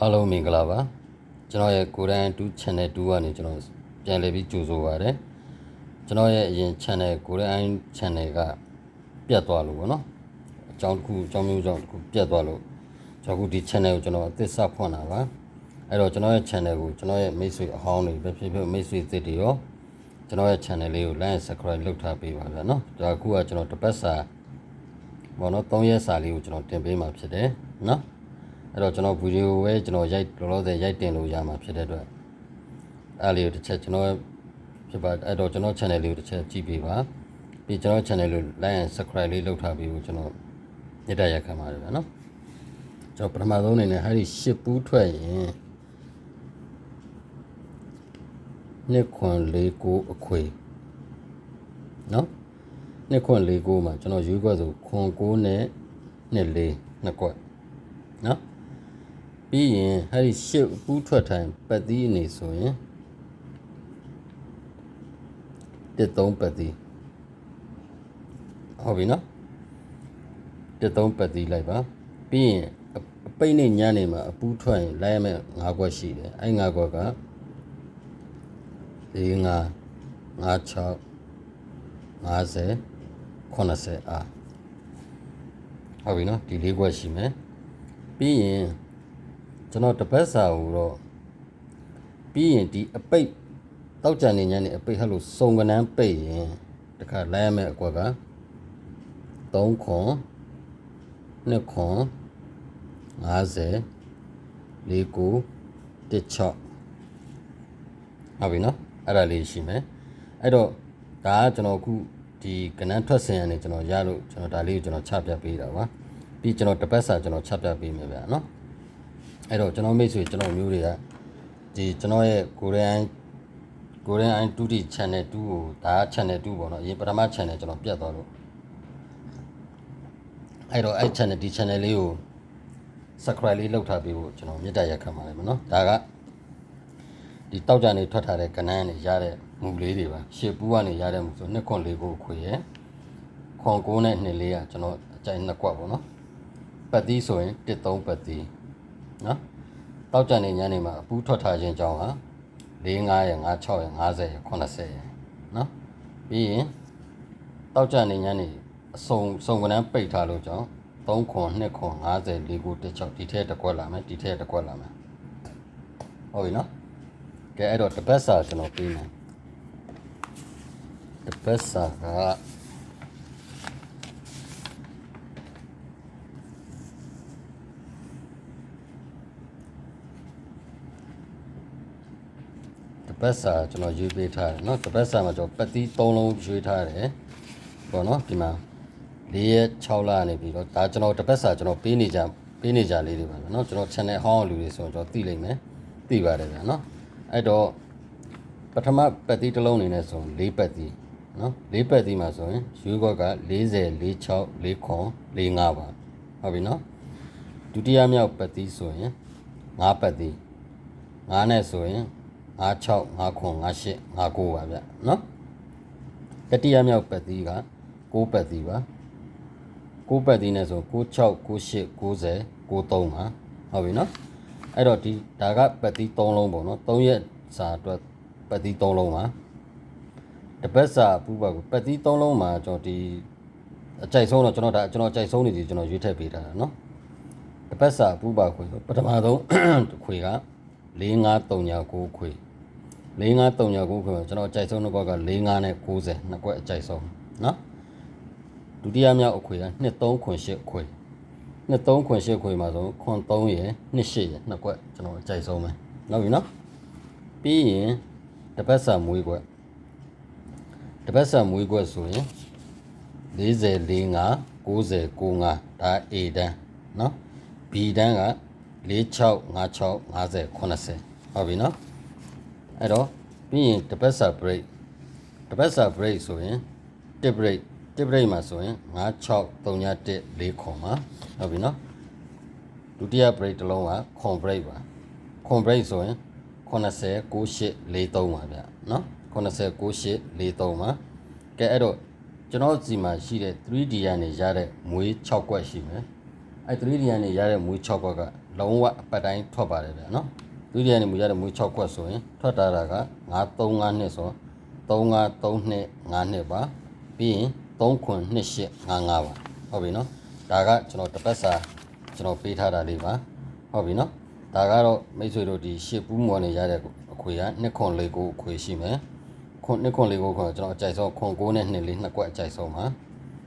အားလုံးမင်္ဂလာပါကျွန်တော်ရဲ့ကိုရန်2 channel 2ကနေကျွန်တော်ပြန်လည်ပြီးကြိုဆိုပါရစေကျွန်တော်ရဲ့အရင် channel ကိုရန် channel ကပြတ်သွားလို့ပေါ့နော်အကြောင်းတစ်ခုအကြောင်းမျိုးကြောင့်တစ်ခုပြတ်သွားလို့ကျွန်တော်အခုဒီ channel ကိုကျွန်တော်အသစ်စဖွင့်တာပါအဲ့တော့ကျွန်တော်ရဲ့ channel ကိုကျွန်တော်ရဲ့မိတ်ဆွေအဟောင်းတွေပဲဖြစ်ဖြစ်မိတ်ဆွေသစ်တွေရောကျွန်တော်ရဲ့ channel လေးကို like and subscribe လုပ်ထားပေးပါဗျာနော်ဒါအခုကကျွန်တော်တစ်ပတ်စာဘောနော်3ရက်စာလေးကိုကျွန်တော်တင်ပေးမှာဖြစ်တယ်နော် အဲ့တော့ကျွန်တော်ဗီဒီယိုပဲကျွန်တော်ရိုက်လောလောဆယ်ရိုက်တင်လို့ရမှာဖြစ်တဲ့အတွက်အဲ့လေးကိုတစ်ချက်ကျွန်တော်ဖြစ်ပါအဲ့တော့ကျွန်တော် channel လေးကိုတစ်ချက်ကြည့်ပေးပါပြီးကျွန်တော် channel လေး like and subscribe လေးလုပ်ထားပြီးကိုကျွန်တော်ညက်တရက်ခံပါတယ်ဗျာနော်ကျွန်တော်ပထမဆုံးအနေနဲ့အဲ့ဒီရှစ်ပူးထွက်ရင်နှစ်ခွန်လေးကိုအခွေနော်နှစ်ခွန်လေးကိုမှာကျွန်တော်ရွေးခွက်ဆိုခွန်ကိုနဲ့နှစ်လေးနှစ်ခွက်နော် ပြီးရင်အဲ့ဒီရှစ်ပူးထွက်ထိုင်ပတ်သီးအနေဆိုရင်တစ်သုံးပတ်သီးဟုတ်ပြီနော်တစ်သုံးပတ်သီးလိုက်ပါပြီးရင်အအပိတ်နဲ့ညနေမှာအပူးထွက်ရင်လိုက်ရမယ်၅ခွက်ရှိတယ်အဲ့၅ခွက်က၄၅၅6 50 80အားဟုတ်ပြီနော်ဒီ၄ခွက်ရှိမယ်ပြီးရင် ကျွန်တော်တပတ်စာကိုတော့ပြီးရင်ဒီအပိတ်တောက်ကြံနေညနေအပိတ်ဟဲ့လို့စုံကနန်းပိတ်ရင်တခါလိုက်ရမယ့်အကွက်က3ခွန်2ခွန်50 4ကို16ဟုတ်ပြီနော်အဲ့ဒါလေးရှိမယ်အဲ့တော့ဒါကကျွန်တော်အခုဒီကနန်းထွက်စင်ရနေကျွန်တော်ရလို့ကျွန်တော်ဒါလေးကိုကျွန်တော်ချပြပေးတာပါပြီးကျွန်တော်တစ်ပတ်စာကျွန်တော်ချပြပေးမယ်ဗျာနော် အဲ့တော့ကျွန်တော်မိတ်ဆွေကျွန်တော်မျိုးတွေကဒီကျွန်တော်ရဲ့ကိုရီးယားကိုရီးယား 2D channel 2ကိုဒါက channel 2ပေါ့နော်အရင်ပထမ channel ကျွန်တော်ပြတ်သွားလို့အဲ့တော့အဲ့ channel ဒီ channel လေးကို subscribe လေးလုပ်ထားပေးဖို့ကျွန်တော်မြတ်တရက်ခံပါတယ်မနော်ဒါကဒီတောက်ကြနေထွက်ထားတဲ့ကနန်းနေရတဲ့မူလေးတွေပါရှေ့ပူးကနေရတဲ့မူဆိုနှစ်ခွန်လေးကိုခွေရယ်ခွန်ကိုးနဲ့နှစ်လေးကကျွန်တော်အကြိုင်နှစ်ကွက်ပေါ့နော်ပတ်သီးဆိုရင်1 3ပတ်သီး နော်တောက်ကြနေညနေမှာအပူးထွက်ထားခြင်းကြောင်းဟာ4 5ရယ်5 6ရယ်50ရယ်80ရယ်နော်ပြီးရင်တောက်ကြနေညနေအစုံစုံကနန်းပိတ်ထားလို့ကြောင်း3ခွန်2ခွန်50 4ကို16ဒီထဲတစ်ကွက်လာမယ်ဒီထဲတစ်ကွက်လာမယ်ဟုတ်ပြီနော်ကဲအဲ့တော့တစ်ပတ်စာကျွန်တော်ပြီးမယ်တစ်ပတ်စာက ပတ်စာကျွန်တော်ရွေးပေးထားတယ်เนาะတစ်ပတ်စာမှာကျွန်တော်ပတ်တီး3လုံးရွေးထားတယ်ပေါ့နော်ဒီမှာ၄ရက်6လနေပြီးတော့ဒါကျွန်တော်တစ်ပတ်စာကျွန်တော်ပေးနေကြပေးနေကြလေးတွေပါပဲเนาะကျွန်တော် channel ဟောင်းလူတွေဆိုတော့ကျွန်တော်သိလိမ့်မယ်သိပါတယ်ဗျာเนาะအဲ့တော့ပထမပတ်တီးတစ်လုံးအနေနဲ့ဆိုရင်၄ပတ်တီးเนาะ၄ပတ်တီးမှာဆိုရင်ရွေးခွက်က40 46 4ခွန်45ပါဟုတ်ပြီเนาะဒုတိယမြောက်ပတ်တီးဆိုရင်5ပတ်တီး5နဲ့ဆိုရင် 56 59 58 59ပါဗျနော်တတိယမြောက်ပတ်သီးက6ပတ်သီးပါ6ပတ်သီးနဲ့ဆို96 98 90 93ပါဟုတ်ပြီနော်အဲ့တော့ဒီဒါကပတ်သီး3လုံးပေါ့နော်3ရက်စာအတွက်ပတ်သီး3လုံးပါတပတ်စာပူပါကိုပတ်သီး3လုံးမှာကျွန်တော်ဒီအကြိုက်ဆုံးတော့ကျွန်တော်ဒါကျွန်တော်အကြိုက်ဆုံးနေဒီကျွန်တော်ရွေးထည့်ပေးတာနော်တပတ်စာပူပါခွေပထမဆုံးခွေက6 5 3 9 9ခွေ 6539ခွဲကျွန်တော်ကြိုက်ဆုံးနှစ်ကွက်က65နဲ့90နှစ်ကွက်အကြိုက်ဆုံးနော်ဒုတိယမြောက်အခွေက23ခွန်8ခွေ23ခွန်8ခွေမှာဆိုခွန်3ရယ်28ရယ်နှစ်ကွက်ကျွန်တော်အကြိုက်ဆုံးပဲနောက်ပြီနော်ပြီးရင်တပတ်ဆံမွေးကွက်တပတ်ဆံမွေးကွက်ဆိုရင်40 45 90 95ဒါ A တန်းနော် B တန်းက46 56 50 80ဟုတ်ပြီနော် အဲ့တော့ပြီးရင်တပတ်စာ break တပတ်စာ break ဆိုရင်1 break 1 break မှာဆိုရင်56 31 4ခွန်ပါဟုတ်ပြီနော်ဒုတိယ break တစ်လုံးကခွန် break ပါခွန် break ဆိုရင်80 98 43ပါဗျနော်80 98 43ပါကဲအဲ့တော့ကျွန်တော်စီမှာရှိတဲ့ 3D ကနေရတဲ့မွေး6ကွက်ရှိမယ်အဲ့ 3D ကနေရတဲ့မွေး6ခွက်ကလုံးဝအပတ်တိုင်းထွက်ပါတယ်ဗျာနော် 3D ကနေမူရတဲ့မွေး6ခွက်ဆိုရင်ထွက်တာတာက935နှစ်ဆို3532နှစ်ပါပြီးရင်3ခွန်2855ပါဟုတ်ပြီနော်ဒါကကျွန်တော်တစ်ပတ်စာကျွန်တော်ပေးထားတာလေးပါဟုတ်ပြီနော်ဒါကတော့မိတ်ဆွေတို့ဒီရှစ်ပူးမော်နေရတဲ့အခွေက2ခွန်4ကိုအခွေရှိမယ်ခွန်2ခွန်4ကိုခွန်ကျွန်တော်အကြိုက်ဆုံးခွန်9နဲ့2လေးနှစ်ကွက်အကြိုက်ဆုံးပါ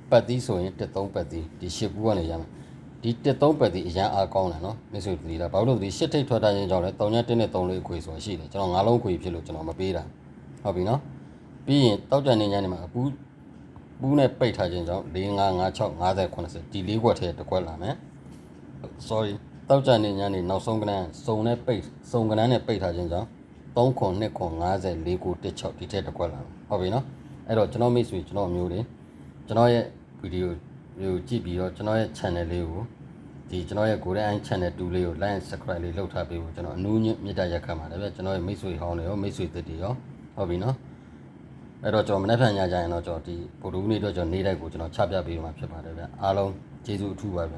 ပတ်သီးဆိုရင်13ပတ်သီးဒီရှစ်ပူးကနေရမယ် ဒီ13ပတ်ဒီအရန်အားကောင်းတယ်နော်မိတ်ဆွေတို့ဒီလားဘာလို့လဲဒီရှစ်ထိတ်ထွက်တာချင်းကြောင့်လဲ3ည1နဲ့3လေးအခွေဆိုတာရှိတယ်ကျွန်တော်9လုံးခွေဖြစ်လို့ကျွန်တော်မပေးတာဟုတ်ပြီနော်ပြီးရင်တောက်ကြနေညနေမှာအပူးပူးနဲ့ပိတ်ထားခြင်းကြောင့်4 5 5 6 50 80ဒီလေးခွက်ထဲတစ်ခွက်လာမယ် sorry တောက်ကြနေညနေနောက်ဆုံးကနန်းစုံနဲ့ပိတ်စုံကနန်းနဲ့ပိတ်ထားခြင်းကြောင့်3ခွန်2ခွန်50 4ကို16ဒီထဲတစ်ခွက်လာမယ်ဟုတ်ပြီနော်အဲ့တော့ကျွန်တော်မိတ်ဆွေကျွန်တော်မျိုးတွေကျွန်တော်ရဲ့ဗီဒီယို မျိုးကြည့်ပြီးတော့ကျွန်တော်ရဲ့ channel လေးကိုဒီကျွန်တော်ရဲ့ Golden Eye Channel 2လေးကို like and subscribe လေးလုပ်ထားပေးဖို့ကျွန်တော်အနူးညွတ်မြစ်တာရက်ခတ်ပါတယ်ဗျကျွန်တော်ရဲ့မိတ်ဆွေဟောင်းတွေရောမိတ်ဆွေသစ်တွေရောဟုတ်ပြီနော်အဲ့တော့ကျွန်တော်မနေ့ဖြန်ညကြရင်တော့ကျွန်တော်ဒီဗိုလ်ဒူးနေ့တော့ကျွန်တော်နေ့တိုင်းကိုကျွန်တော်ချပြပေးမှာဖြစ်ပါတယ်ဗျအားလုံးကျေးဇူးအထူးပါဗျ